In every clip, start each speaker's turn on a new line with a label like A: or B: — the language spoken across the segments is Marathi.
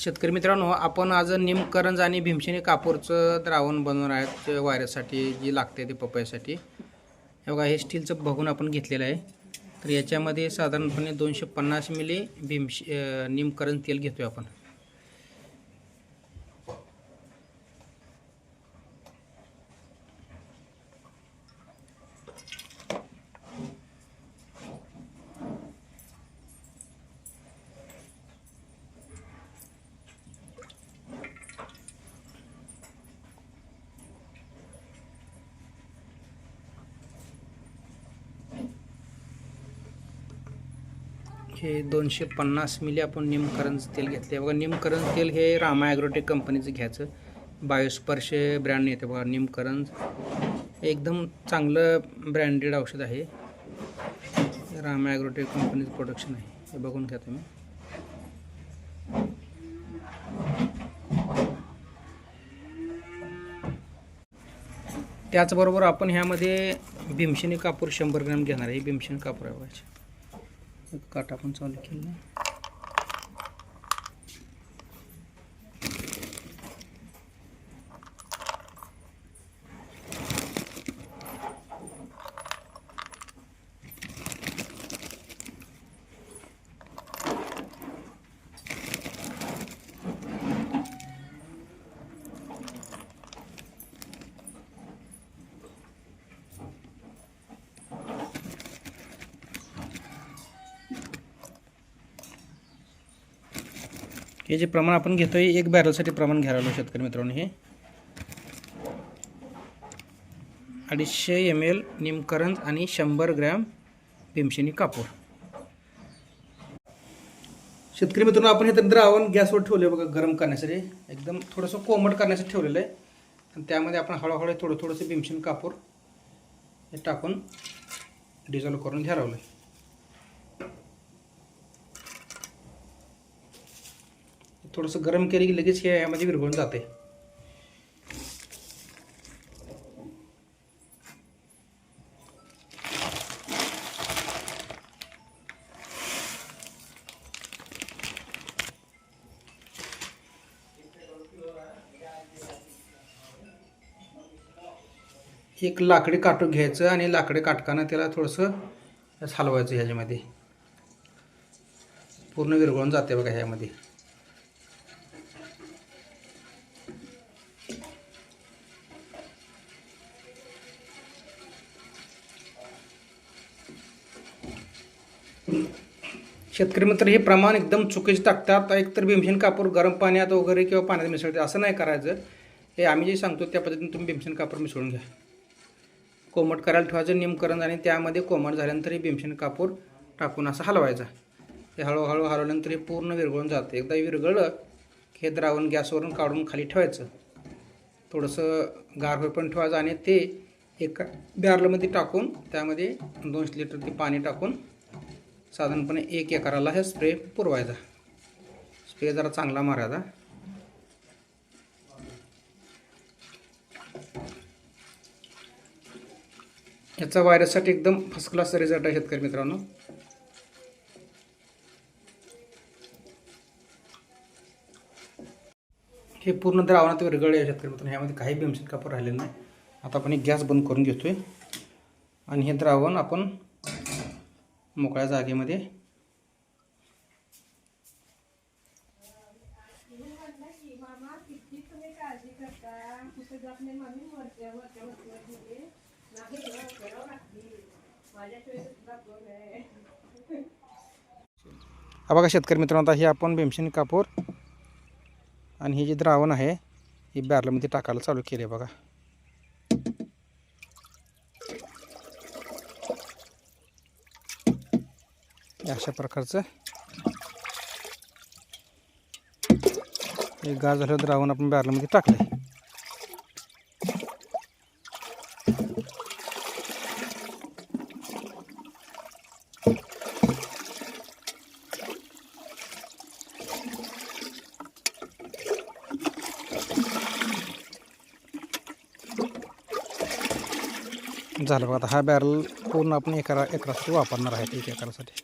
A: शेतकरी मित्रांनो आपण आज निमकरंज आणि भीमसेनी कापूरचं द्रावण बनवणार आहेत ते वायरससाठी जी लागते ते पपयासाठी हे बघा हे स्टीलचं बघून आपण घेतलेलं आहे. तर याच्यामध्ये साधारणपणे दोनशे पन्नास मिली भीमशे निमकरंज तेल घेतोय आपण. हे दोनशे पन्नास मिली आपण निमकरंज तेल घेतले बघा निमकरंज तेल हे रामा ॲग्रोटेक कंपनीचं घ्यायचं. बायोस्पर्श ब्रँड येते बघा निमकरंज. एकदम चांगलं ब्रँडेड औषध आहे. रामा ॲग्रोटेक कंपनीचं प्रोडक्शन आहे. हे बघून घ्या तुम्ही. त्याचबरोबर आपण ह्यामध्ये भीमशिनी कापूर शंभर ग्रॅम घेणार आहे. भीमशिनी कापूर आहे काटा पण चालू केलं हे जे प्रमाण आपण घेतोय एक बॅरलसाठी प्रमाण घ्यायला लागलो शेतकरी मित्रांनो हे. अडीचशे एम एल निमकरंज आणि शंभर ग्रॅम भीमशिनी कापूर. शेतकरी मित्रांनो आपण हे तर द्रावण गॅसवर ठेवले बघा गरम करण्यासाठी. एकदम थोडंसं कोमट करण्यासाठी ठेवलेलं आहे. आणि त्यामध्ये आपण हळूहळू थोडं थोडंसं भीमशिनी कापूर हे टाकून डिझॉल्व करून घ्यावलं आहे थोडंसं गरम केली की लगेच हे यामध्ये विरघळून जाते. एक लाकडी काटून घ्यायचं आणि लाकडी काटकानं त्याला थोडंसं हलवायचं ह्याच्यामध्ये. पूर्ण विरघळून जाते बघा ह्यामध्ये. शेतकरी मित्र हे प्रमाण एकदम चुकीचे टाकतात. एकतर भीमसेन कापूर गरम पाण्यात वगैरे किंवा पाण्यात मिसळते असं नाही करायचं. हे आम्ही जे सांगतो त्या पद्धतीने तुम्ही भीमसेन कापूर मिसळून घ्या. कोमट करायला ठेवायचं निमकरण आणि त्यामध्ये कोमट झाल्यानंतर हे भीमसेन कापूर टाकून असं हलवायचं. हे हळूहळू हलवल्यानंतर हे पूर्ण विरघळून जातं. एकदा विरघळलं की हे द्रावण गॅसवरून काढून खाली ठेवायचं. थोडंसं गार पण ठेवायचं आणि ते एका बॅरलमध्ये टाकून त्यामध्ये दोनशे लिटर ते पाणी टाकून साधारणपणे एक एकराला हे स्प्रे पुरवायचा. स्प्रे जरा चांगला मारायचा. याचा व्हायरससाठी एकदम फर्स्ट क्लास रिझल्ट आहे शेतकरी मित्रांनो. हे पूर्ण द्रावणात विरघळले आहे शेतकरी मित्रांनो. ह्यामध्ये काही भीमशेत कापूर राहिलेलं नाही. आता आपण एक गॅस बंद करून घेतोय. आणि हे द्रावण आपण मोकळ्या जागेमध्ये. हा बघा शेतकरी मित्रांनो आता हे आपण भीमसेन कापूर आणि हे जे द्रावण आहे हे बॅरलमध्ये टाकायला चालू केले बघा. अशा प्रकारचं. एक गार झालं द्रावण आपण बॅरलमध्ये टाकले झालं बघा आता हा बॅरल पूर्ण आपण एकरा एकरासाठी वापरणार आहे एक एकरासाठी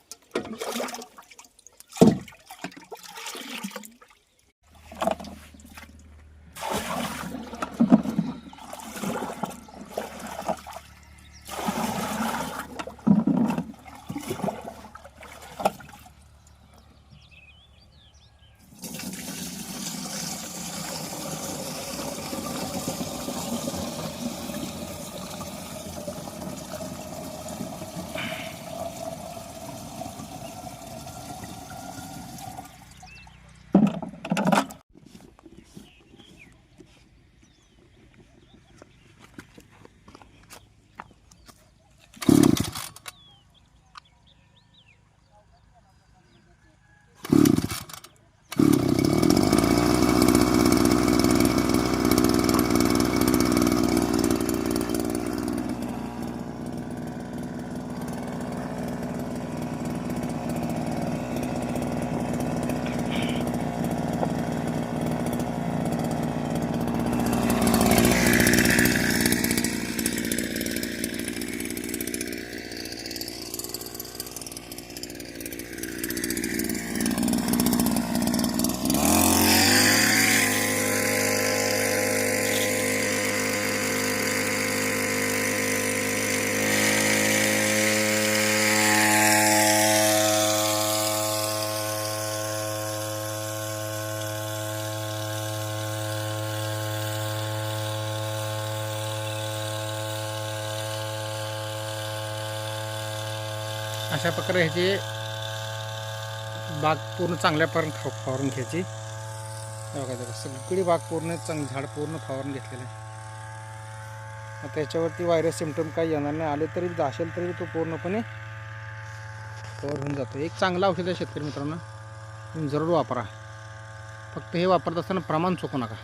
A: अशा प्रकारे ह्याची बाग पूर्ण चांगल्या पर्यंत फा फवारून घ्यायची. बघा जरा सगळी बाग पूर्ण चांग झाड पूर्ण फवारून घेतलेलं आहे. आता त्याच्यावरती व्हायरस सिमटम काही येणार नाही. आले तरी असेल तरी तो पूर्णपणे कवर होऊन जातो. एक चांगलं औषध आहे शेतकरी मित्रांनो. तुम्ही जरूर वापरा. फक्त हे वापरत असताना प्रमाण चुकू नका.